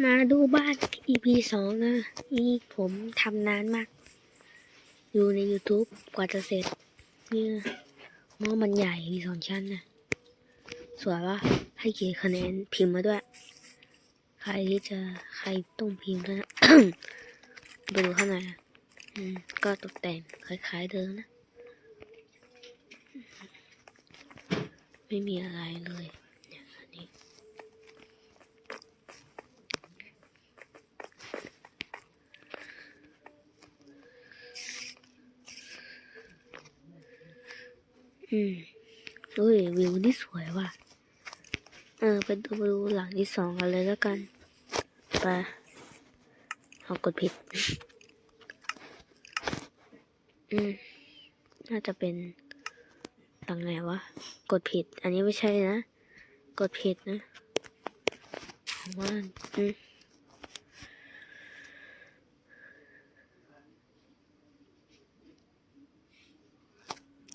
มาดูบ้าน EP สองนะ นี่ผมทำนานมาก อยู่ใน YouTube กว่าจะเสร็จเนี่ยมอมันใหญ่มีสองชั้นนะสวยปะให้เกี่คะแนนพิมพ์มาด้วย ใครที่จะใครต้องพิมพ์นะ ไปดูข้างในนะอืมก็ตกแต่งคล้ายๆเดิมนะ ไม่มีอะไรเลยเนี่ยอันนี้ อืมอุ้ยวิวนี่สวยว่ะ เออไปดูไปดูหลังที่สองกันเลยแล้วกัน ไป เอากดผิด อืม น่าจะเป็นหลังไหนวะ กดผิด อันนี้ไม่ใช่นะ กดผิดนะผมว่าอืม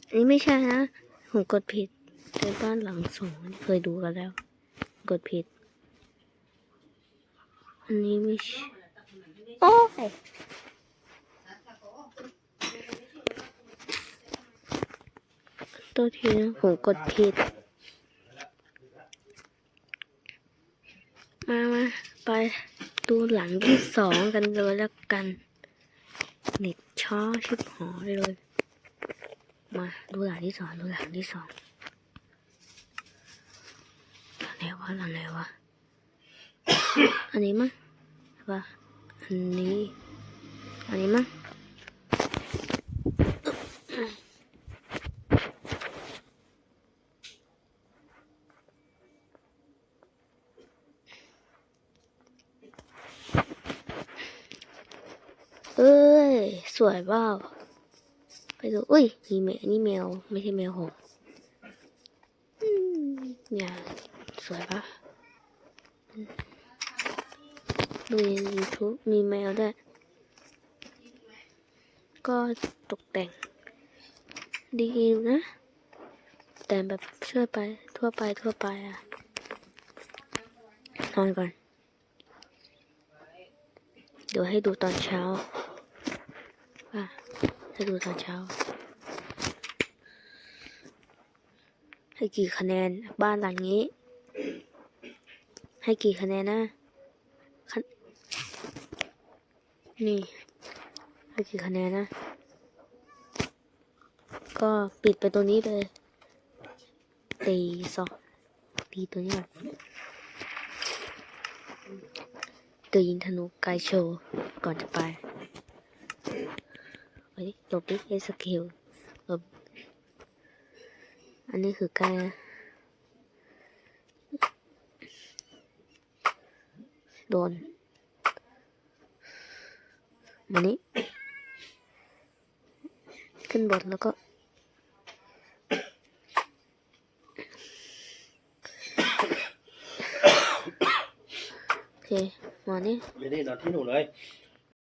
อันนี้ไม่ใช่นะ ผมกดผิดเป็นบ้านหลังสองเคยดูกันแล้ว กดผิด อันนี้ไม่ใช่โอ้ยตัวทีนะผมกดผิด มามาไปดูหลังที่สองกันเลยแล้วกัน เน็ตช้าชิบหายเลย มาดูหลังที่สองดูหลังที่สองหลังไหนวะหลังไหนวะ อันนี้มั้งใช่ปะอันนี้ อันนี้มั้งเอ้ย สวยเปล่า ไปดูอุ้ยมีแมวนี่แมว ไม่ใช่แมวหงส์อืมเนี่ยสวยปะอืมดูใน YouTube มีแมวด้วย ก็ตกแต่ง ดีอยู่นะ แต่แบบช่วยไปทั่วไปทั่วไปอะ นอนก่อน เดี๋ยวให้ดูตอนเช้าว่า ให้ดูตอนเช้า ให้กี่คะแนนบ้านหลังนี้ ให้กี่คะแนนนะนี่ ให้กี่คะแนนนะ ก็ปิดไปตัวนี้เลยตีสองตีตัวนี้ก่อนตัวยิงธนูไกลโชว์ก่อนจะไป ไปดิหลบดิเอสกิลหลบอันนี้คือกลนะโดนมานี้ ขึ้นบนแล้วก็โอเคมานี่ไม่ได้นอนที่หนูเลย